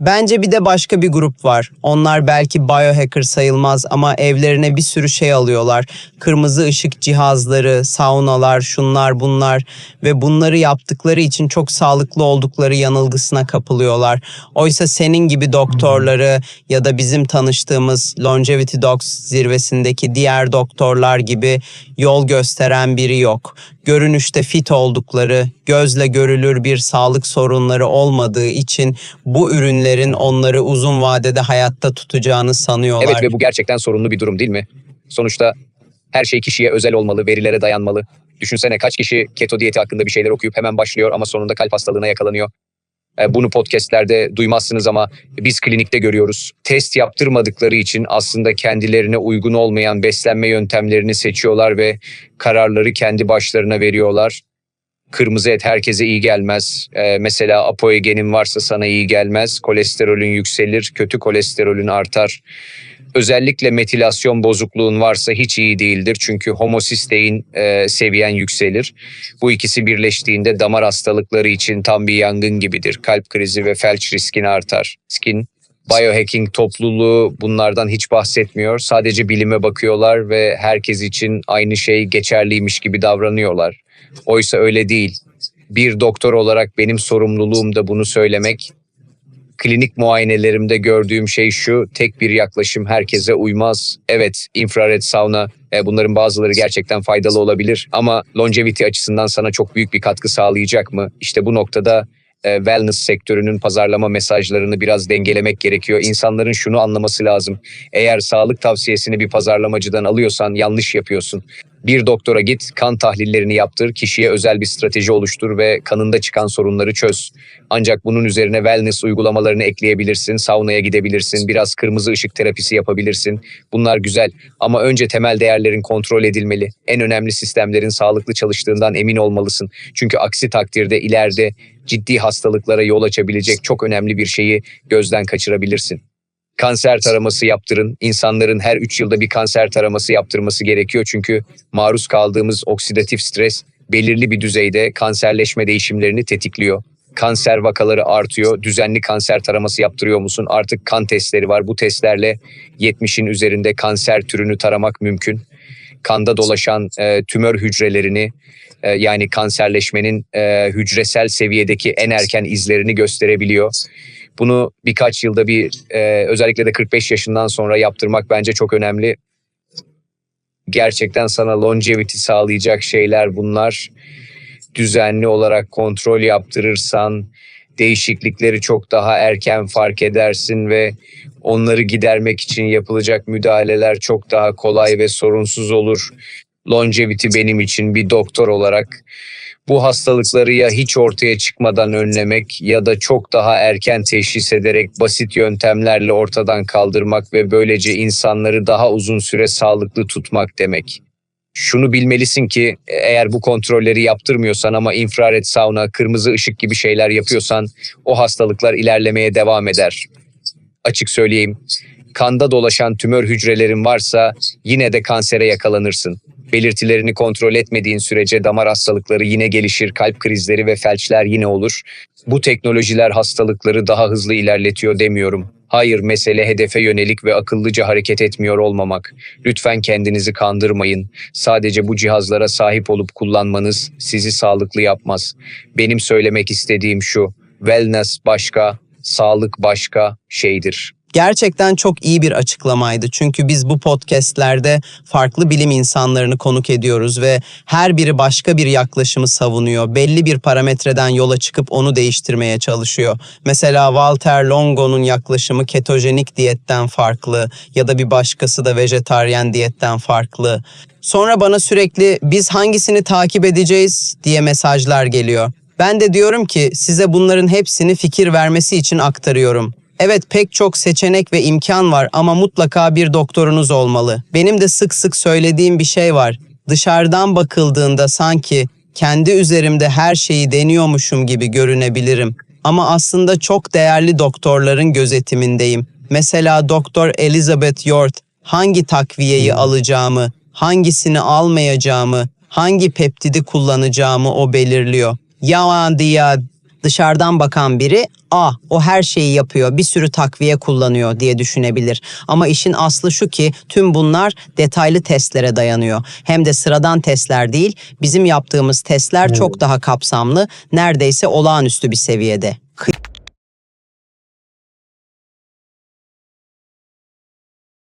Bence bir de başka bir grup var. Onlar belki biohacker sayılmaz ama evlerine bir sürü şey alıyorlar. Kırmızı ışık cihazları, saunalar, şunlar bunlar ve bunları yaptıkları için çok sağlıklı oldukları yanılgısına kapılıyorlar. Oysa senin gibi doktorları ya da bizim tanıştığımız Longevity Docs zirvesindeki diğer doktorlar gibi yol gösteren biri yok. Görünüşte fit oldukları, gözle görülür bir sağlık sorunları olmadığı için bu ürünlerin onları uzun vadede hayatta tutacağını sanıyorlar. Evet ve bu gerçekten sorunlu bir durum değil mi? Sonuçta her şey kişiye özel olmalı, verilere dayanmalı. Düşünsene kaç kişi keto diyeti hakkında bir şeyler okuyup hemen başlıyor ama sonunda kalp hastalığına yakalanıyor. E, Bunu podcastlerde duymazsınız ama biz klinikte görüyoruz. Test yaptırmadıkları için aslında kendilerine uygun olmayan beslenme yöntemlerini seçiyorlar ve kararları kendi başlarına veriyorlar. Kırmızı et herkese iyi gelmez. E, mesela apoegenin varsa sana iyi gelmez. Kolesterolün yükselir, kötü kolesterolün artar. Özellikle metilasyon bozukluğun varsa hiç iyi değildir. Çünkü homosistein e, seviyen yükselir. Bu ikisi birleştiğinde damar hastalıkları için tam bir yangın gibidir. Kalp krizi ve felç riskin artar. Skin Biohacking topluluğu bunlardan hiç bahsetmiyor. Sadece bilime bakıyorlar ve herkes için aynı şey geçerliymiş gibi davranıyorlar. Oysa öyle değil. Bir doktor olarak benim sorumluluğum da bunu söylemek. Klinik muayenelerimde gördüğüm şey şu, tek bir yaklaşım herkese uymaz. Evet, infrared sauna, e, bunların bazıları gerçekten faydalı olabilir ama longevity açısından sana çok büyük bir katkı sağlayacak mı? İşte bu noktada e, wellness sektörünün pazarlama mesajlarını biraz dengelemek gerekiyor. İnsanların şunu anlaması lazım. Eğer sağlık tavsiyesini bir pazarlamacıdan alıyorsan yanlış yapıyorsun. Bir doktora git, kan tahlillerini yaptır, kişiye özel bir strateji oluştur ve kanında çıkan sorunları çöz. Ancak bunun üzerine wellness uygulamalarını ekleyebilirsin, saunaya gidebilirsin, biraz kırmızı ışık terapisi yapabilirsin. Bunlar güzel ama önce temel değerlerin kontrol edilmeli. En önemli sistemlerin sağlıklı çalıştığından emin olmalısın. Çünkü aksi takdirde ileride ciddi hastalıklara yol açabilecek çok önemli bir şeyi gözden kaçırabilirsin. Kanser taraması yaptırın. İnsanların her 3 yılda bir kanser taraması yaptırması gerekiyor çünkü maruz kaldığımız oksidatif stres belirli bir düzeyde kanserleşme değişimlerini tetikliyor. Kanser vakaları artıyor. Düzenli kanser taraması yaptırıyor musun? Artık kan testleri var. Bu testlerle 70'in üzerinde kanser türünü taramak mümkün. Kanda dolaşan e, tümör hücrelerini e, yani kanserleşmenin e, hücresel seviyedeki en erken izlerini gösterebiliyor. Bunu birkaç yılda bir e, özellikle de 45 yaşından sonra yaptırmak bence çok önemli. Gerçekten sana longevity sağlayacak şeyler bunlar. Düzenli olarak kontrol yaptırırsan değişiklikleri çok daha erken fark edersin ve onları gidermek için yapılacak müdahaleler çok daha kolay ve sorunsuz olur. Longevity benim için bir doktor olarak bu hastalıkları ya hiç ortaya çıkmadan önlemek ya da çok daha erken teşhis ederek basit yöntemlerle ortadan kaldırmak ve böylece insanları daha uzun süre sağlıklı tutmak demek. Şunu bilmelisin ki eğer bu kontrolleri yaptırmıyorsan ama infrared sauna, kırmızı ışık gibi şeyler yapıyorsan o hastalıklar ilerlemeye devam eder. Açık söyleyeyim, kanda dolaşan tümör hücrelerin varsa yine de kansere yakalanırsın. Belirtilerini kontrol etmediğin sürece damar hastalıkları yine gelişir, kalp krizleri ve felçler yine olur. Bu teknolojiler hastalıkları daha hızlı ilerletiyor demiyorum. Hayır, mesele hedefe yönelik ve akıllıca hareket etmiyor olmamak. Lütfen kendinizi kandırmayın. Sadece bu cihazlara sahip olup kullanmanız sizi sağlıklı yapmaz. Benim söylemek istediğim şu. Wellness başka, sağlık başka şeydir. Gerçekten çok iyi bir açıklamaydı. Çünkü biz bu podcastlerde farklı bilim insanlarını konuk ediyoruz ve her biri başka bir yaklaşımı savunuyor. Belli bir parametreden yola çıkıp onu değiştirmeye çalışıyor. Mesela Walter Longo'nun yaklaşımı ketojenik diyetten farklı ya da bir başkası da vejetaryen diyetten farklı. Sonra bana sürekli biz hangisini takip edeceğiz diye mesajlar geliyor. Ben de diyorum ki size bunların hepsini fikir vermesi için aktarıyorum. Evet pek çok seçenek ve imkan var ama mutlaka bir doktorunuz olmalı. Benim de sık sık söylediğim bir şey var. Dışarıdan bakıldığında sanki kendi üzerimde her şeyi deniyormuşum gibi görünebilirim. Ama aslında çok değerli doktorların gözetimindeyim. Mesela Doktor Elizabeth Yort hangi takviyeyi alacağımı, hangisini almayacağımı, hangi peptidi kullanacağımı o belirliyor. Yalan diye Dışarıdan bakan biri a o her şeyi yapıyor bir sürü takviye kullanıyor diye düşünebilir. Ama işin aslı şu ki tüm bunlar detaylı testlere dayanıyor. Hem de sıradan testler değil bizim yaptığımız testler çok daha kapsamlı neredeyse olağanüstü bir seviyede.